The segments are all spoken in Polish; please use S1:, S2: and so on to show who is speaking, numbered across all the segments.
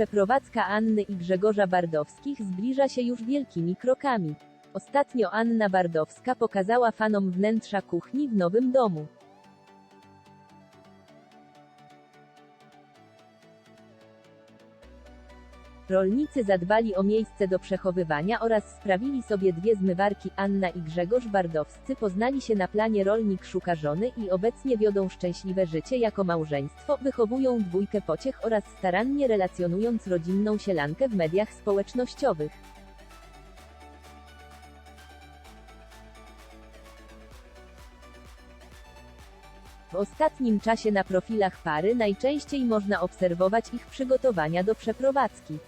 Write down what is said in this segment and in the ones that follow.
S1: Przeprowadzka Anny i Grzegorza Bardowskich zbliża się już wielkimi krokami. Ostatnio Anna Bardowska pokazała fanom wnętrza kuchni w nowym domu. Rolnicy zadbali o miejsce do przechowywania oraz sprawili sobie dwie zmywarki. Anna i Grzegorz Bardowscy poznali się na planie Rolnik szuka żony i obecnie wiodą szczęśliwe życie jako małżeństwo, wychowują dwójkę pociech oraz starannie relacjonując rodzinną sielankę w mediach społecznościowych. W ostatnim czasie na profilach pary najczęściej można obserwować ich przygotowania do przeprowadzki.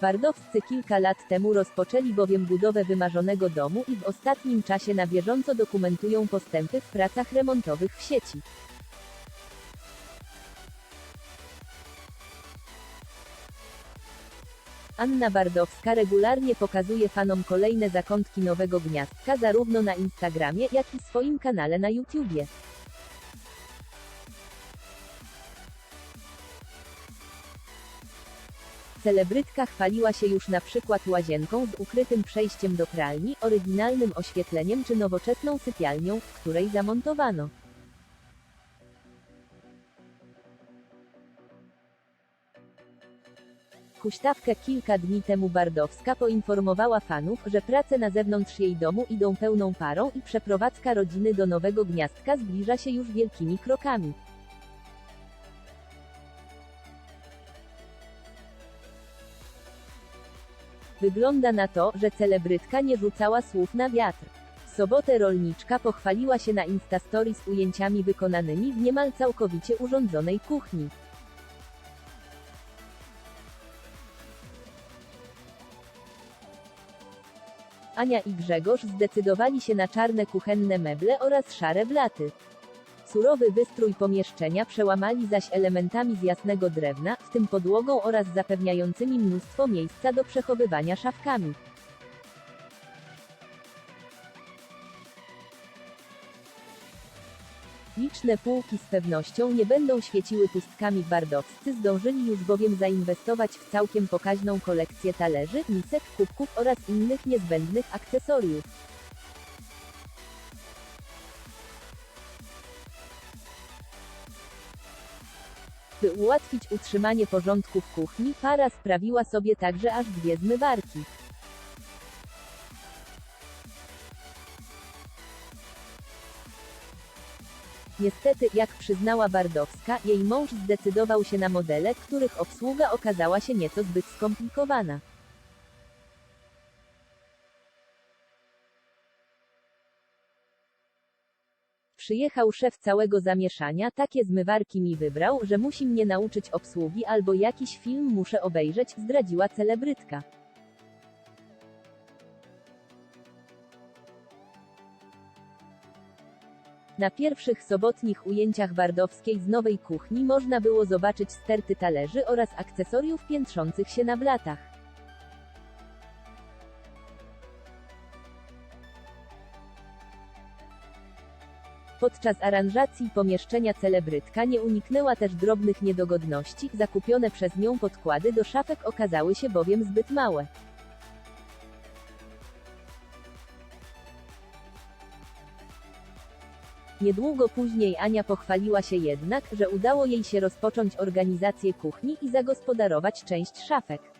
S1: Twardowscy kilka lat temu rozpoczęli bowiem budowę wymarzonego domu i w ostatnim czasie na bieżąco dokumentują postępy w pracach remontowych w sieci. Anna Bardowska regularnie pokazuje fanom kolejne zakątki nowego gniazdka zarówno na Instagramie, jak i swoim kanale na YouTubie. Celebrytka chwaliła się już na przykład łazienką z ukrytym przejściem do pralni, oryginalnym oświetleniem czy nowoczesną sypialnią, w której zamontowano. Huśtawkę kilka dni temu Bardowska poinformowała fanów, że prace na zewnątrz jej domu idą pełną parą i przeprowadzka rodziny do nowego gniazdka zbliża się już wielkimi krokami. Wygląda na to, że celebrytka nie rzucała słów na wiatr. W sobotę rolniczka pochwaliła się na Instastory z ujęciami wykonanymi w niemal całkowicie urządzonej kuchni. Ania i Grzegorz zdecydowali się na czarne kuchenne meble oraz szare blaty. Surowy wystrój pomieszczenia przełamali zaś elementami z jasnego drewna, w tym podłogą oraz zapewniającymi mnóstwo miejsca do przechowywania szafkami. Liczne półki z pewnością nie będą świeciły pustkami bardowscy zdążyli już bowiem zainwestować w całkiem pokaźną kolekcję talerzy, misek, kubków oraz innych niezbędnych akcesoriów. By ułatwić utrzymanie porządku w kuchni, para sprawiła sobie także aż dwie zmywarki. Niestety, jak przyznała Bardowska, jej mąż zdecydował się na modele, których obsługa okazała się nieco zbyt skomplikowana. Przyjechał szef całego zamieszania, takie zmywarki mi wybrał, że musi mnie nauczyć obsługi albo jakiś film muszę obejrzeć, zdradziła celebrytka. Na pierwszych sobotnich ujęciach Bardowskiej z nowej kuchni można było zobaczyć sterty talerzy oraz akcesoriów piętrzących się na blatach. Podczas aranżacji pomieszczenia celebrytka nie uniknęła też drobnych niedogodności, zakupione przez nią podkłady do szafek okazały się bowiem zbyt małe. Niedługo później Ania pochwaliła się jednak, że udało jej się rozpocząć organizację kuchni i zagospodarować część szafek.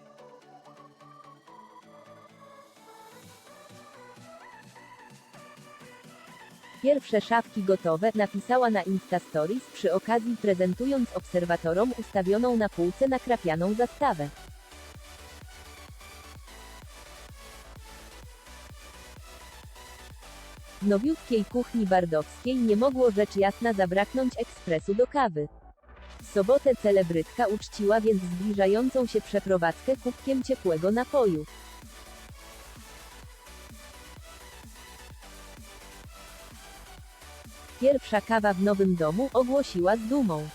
S1: Pierwsze szafki gotowe, napisała na Instastories przy okazji prezentując obserwatorom ustawioną na półce nakrapianą zastawę. W nowiutkiej kuchni bardowskiej nie mogło rzecz jasna zabraknąć ekspresu do kawy. W sobotę celebrytka uczciła więc zbliżającą się przeprowadzkę kubkiem ciepłego napoju. Pierwsza kawa w nowym domu ogłosiła z dumą.